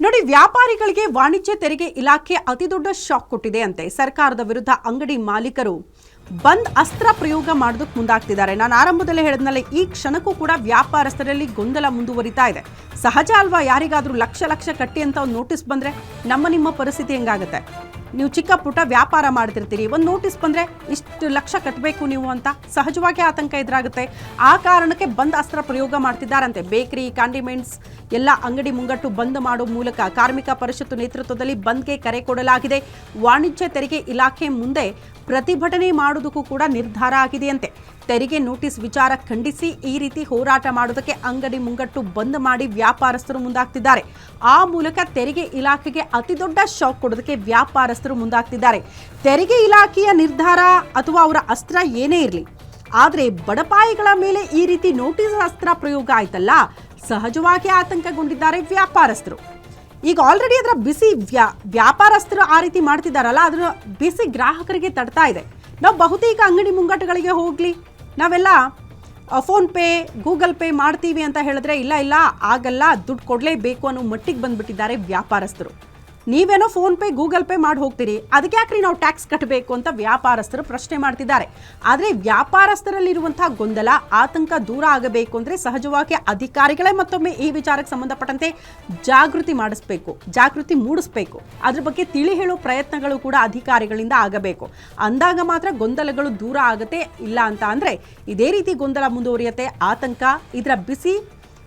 ನೋಡಿ ವ್ಯಾಪಾರಿಗಳಿಗೆ ವಾಣಿಜ್ಯ ತೆರಿಗೆ ಇಲಾಖೆ ಅತಿದೊಡ್ಡ ಶಾಕ್ ಕೊಟ್ಟಿದೆ ಅಂತೆ. ಸರ್ಕಾರದ ವಿರುದ್ಧ ಅಂಗಡಿ ಮಾಲೀಕರು ಬಂದ್ ಅಸ್ತ್ರ ಪ್ರಯೋಗ ಮಾಡೋದಕ್ಕೆ ಮುಂದಾಗ್ತಿದ್ದಾರೆ. ನಾನು ಆರಂಭದಲ್ಲೇ ಹೇಳಿದ್ನಲ್ಲ, ಈ ಕ್ಷಣಕ್ಕೂ ಕೂಡ ವ್ಯಾಪಾರಸ್ಥರಲ್ಲಿ ಗೊಂದಲ ಮುಂದುವರಿತಾ ಇದೆ. ಸಹಜ ಅಲ್ವಾ? ಯಾರಿಗಾದರೂ ಲಕ್ಷ ಲಕ್ಷ ಕಟ್ಟಿ ಅಂತ ಒಂದು ನೋಟಿಸ್ ಬಂದರೆ ನಮ್ಮ ನಿಮ್ಮ ಪರಿಸ್ಥಿತಿ ಹೆಂಗಾಗುತ್ತೆ? ನೀವು ಚಿಕ್ಕ ಪುಟ್ಟ ವ್ಯಾಪಾರ ಮಾಡ್ತಿರ್ತೀರಿ. ಒಂದು ನೋಟಿಸ್ ಬಂದರೆ ಇಷ್ಟು ಲಕ್ಷ ಕಟ್ಟಬೇಕು ನೀವು ಅಂತ ಸಹಜವಾಗಿ ಆತಂಕ ಎದುರಾಗುತ್ತೆ. ಆ ಕಾರಣಕ್ಕೆ ಬಂದ್ ಅಸ್ತ್ರ ಪ್ರಯೋಗ ಮಾಡ್ತಿದ್ದಾರಂತೆ. ಬೇಕರಿ, ಕಾಂಡಿಮೆಂಟ್ಸ್ ಎಲ್ಲ ಅಂಗಡಿ ಮುಂಗಟ್ಟು ಬಂದ್ ಮಾಡೋ ಮೂಲಕ ಕಾರ್ಮಿಕ ಪರಿಷತ್ತು ನೇತೃತ್ವದಲ್ಲಿ ಬಂದ್ಗೆ ಕರೆ ಕೊಡಲಾಗಿದೆ. ವಾಣಿಜ್ಯ ತೆರಿಗೆ ಇಲಾಖೆ ಮುಂದೆ ಪ್ರತಿಭಟನೆ ಮಾಡುವುದಕ್ಕೂ ಕೂಡ ನಿರ್ಧಾರ ಆಗಿದೆಯಂತೆ. ತೆರಿಗೆ ನೋಟಿಸ್ ವಿಚಾರ ಖಂಡಿಸಿ ಈ ರೀತಿ ಹೋರಾಟ ಮಾಡೋದಕ್ಕೆ ಅಂಗಡಿ ಮುಂಗಟ್ಟು ಬಂದ್ ಮಾಡಿ ವ್ಯಾಪಾರಸ್ಥರು ಮುಂದಾಗ್ತಿದ್ದಾರೆ. ಆ ಮೂಲಕ ತೆರಿಗೆ ಇಲಾಖೆಗೆ ಅತಿದೊಡ್ಡ ಶಾಕ್ ಕೊಡೋದಕ್ಕೆ ವ್ಯಾಪಾರಸ್ಥರು ಮುಂದಾಗ್ತಿದ್ದಾರೆ. ತೆರಿಗೆ ಇಲಾಖೆಯ ನಿರ್ಧಾರ ಅಥವಾ ಅವರ ಅಸ್ತ್ರ ಏನೇ ಇರಲಿ, ಆದರೆ ಬಡಪಾಯಿಗಳ ಮೇಲೆ ಈ ರೀತಿ ನೋಟಿಸ್ ಅಸ್ತ್ರ ಪ್ರಯೋಗ ಆಯ್ತಲ್ಲ, ಸಹಜವಾಗಿ ಆತಂಕಗೊಂಡಿದ್ದಾರೆ ವ್ಯಾಪಾರಸ್ಥರು. ಈಗ ಆಲ್ರೆಡಿ ಅದರ ಬಿಸಿ ವ್ಯಾ, ವ್ಯಾಪಾರಸ್ಥರು ಆ ರೀತಿ ಮಾಡ್ತಿದ್ದಾರಲ್ಲ ಅದರ ಬಿಸಿ ಗ್ರಾಹಕರಿಗೆ ತಡ್ತಾ ಇದೆ. ನಾವು ಬಹುತೇಕ ಅಂಗಡಿ ಮುಂಗಟ್ಟುಗಳಿಗೆ ಹೋಗಲಿ. ನಾವೆಲ್ಲ ಫೋನ್ ಪೇ ಗೂಗಲ್ ಪೇ ಮಾಡ್ತೀವಿ ಅಂತ ಹೇಳಿದ್ರೆ ಇಲ್ಲ ಇಲ್ಲ, ಆಗಲ್ಲ, ದುಡ್ಡು ಕೊಡಲೇಬೇಕು ಅನ್ನೋ ಮಟ್ಟಿಗೆ ಬಂದ್ಬಿಟ್ಟಿದ್ದಾರೆ ವ್ಯಾಪಾರಸ್ಥರು. ನೀವೇನೋ ಫೋನ್ ಪೇ ಗೂಗಲ್ ಪೇ ಮಾಡಿ ಹೋಗ್ತೀರಿ. ಅದಕ್ಕೆ ಯಾಕ್ರಿ ನಾವು ಟ್ಯಾಕ್ಸ್ ಕಟ್ಟಬೇಕು ಅಂತ ವ್ಯಾಪಾರಸ್ಥರು ಪ್ರಶ್ನೆ ಮಾಡ್ತಿದ್ದಾರೆ. ಆದರೆ ವ್ಯಾಪಾರಸ್ಥರಲ್ಲಿರುವಂತಹ ಗೊಂದಲ, ಆತಂಕ ದೂರ ಆಗಬೇಕು ಅಂದರೆ ಸಹಜವಾಗಿ ಅಧಿಕಾರಿಗಳೇ ಮತ್ತೊಮ್ಮೆ ಈ ವಿಚಾರಕ್ಕೆ ಸಂಬಂಧಪಟ್ಟಂತೆ ಜಾಗೃತಿ ಮಾಡಿಸ್ಬೇಕು, ಜಾಗೃತಿ ಮೂಡಿಸ್ಬೇಕು. ಅದ್ರ ಬಗ್ಗೆ ತಿಳಿ ಹೇಳೋ ಪ್ರಯತ್ನಗಳು ಕೂಡ ಅಧಿಕಾರಿಗಳಿಂದ ಆಗಬೇಕು. ಅಂದಾಗ ಮಾತ್ರ ಗೊಂದಲಗಳು ದೂರ ಆಗುತ್ತೆ, ಇಲ್ಲ ಅಂತ ಅಂದರೆ ಇದೇ ರೀತಿ ಗೊಂದಲ ಮುಂದುವರಿಯುತ್ತೆ, ಆತಂಕ, ಇದರ ಬಿಸಿ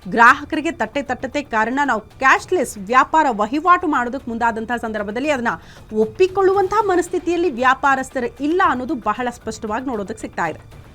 ಗ್ರಾಹಕರಿಗೆ ತಟ್ಟೆ ತಟ್ಟತೆ ಕಾರಣ ನಾವು ಕ್ಯಾಶ್ಲೆಸ್ ವ್ಯಾಪಾರ ವಹಿವಾಟು ಮಾಡೋದಕ್ಕೆ ಮುಂದಾದಂತಹ ಸಂದರ್ಭದಲ್ಲಿ ಅದನ್ನ ಒಪ್ಪಿಕೊಳ್ಳುವಂತಹ ಮನಸ್ಥಿತಿಯಲ್ಲಿ ವ್ಯಾಪಾರಸ್ಥರು ಇಲ್ಲ ಅನ್ನೋದು ಬಹಳ ಸ್ಪಷ್ಟವಾಗಿ ನೋಡೋದಕ್ಕೆ ಸಿಗ್ತಾ ಇದೆ.